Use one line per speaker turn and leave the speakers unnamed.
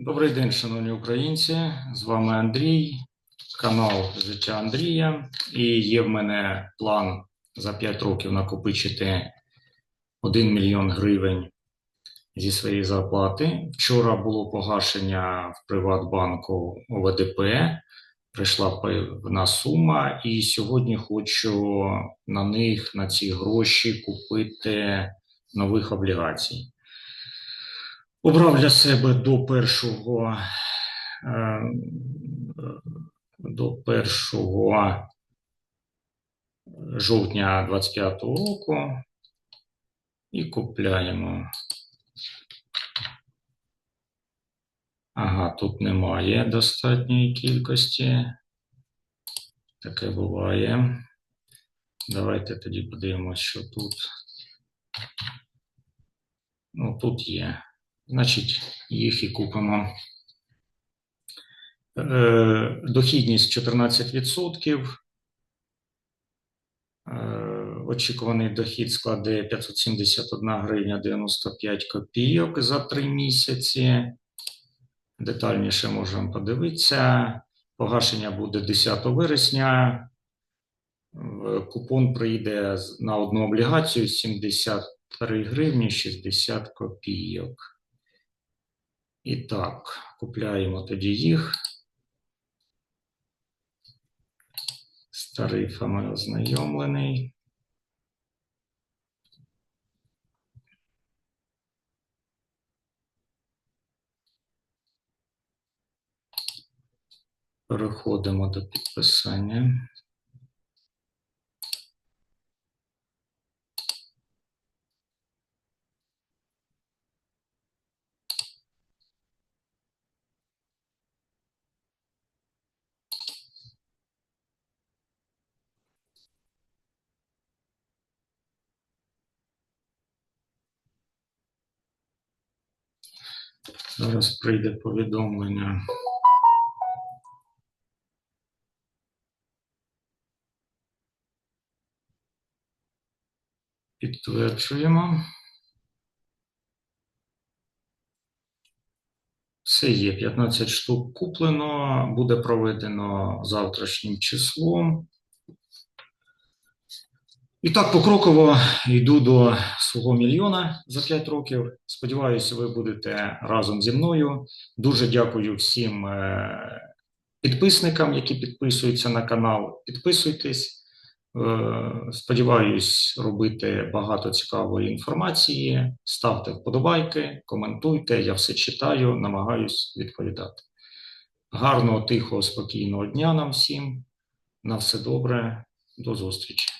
Добрий день, шановні українці. З вами Андрій, канал Життя Андрія. І є в мене план за 5 років накопичити 1 мільйон гривень зі своєї зарплати. Вчора було погашення в Приватбанку ОВДП, прийшла певна сума, і сьогодні хочу на них, на ці гроші, купити нових облігацій. Обрав для себе до першого е, до 1 жовтня 25 року і купляємо. Ага, тут немає достатньої кількості. Таке буває. Давайте тоді подивимося, що тут. Ну, тут є. Значить, їх і купимо. Е, Дохідність 14%. Е, Очікуваний дохід складе 571 гривня 95 копійок за 3 місяці. Детальніше можемо подивитися. Погашення буде 10 вересня. Купон прийде на одну облігацію 73 гривні 60 копійок. І так, купляємо тоді їх. З тарифами ознайомлений. Переходимо до підписання. Зараз прийде повідомлення. Підтверджуємо. Все є, 15 штук куплено, буде проведено завтрашнім числом. І так, покроково йду до свого мільйона за 5 років. Сподіваюся, ви будете разом зі мною. Дуже дякую всім е, підписникам, які підписуються на канал. Підписуйтесь. Е, Сподіваюсь робити багато цікавої інформації. Ставте вподобайки, коментуйте. Я все читаю, намагаюсь відповідати. Гарного, тихого, спокійного дня нам всім. На все добре. До зустрічі.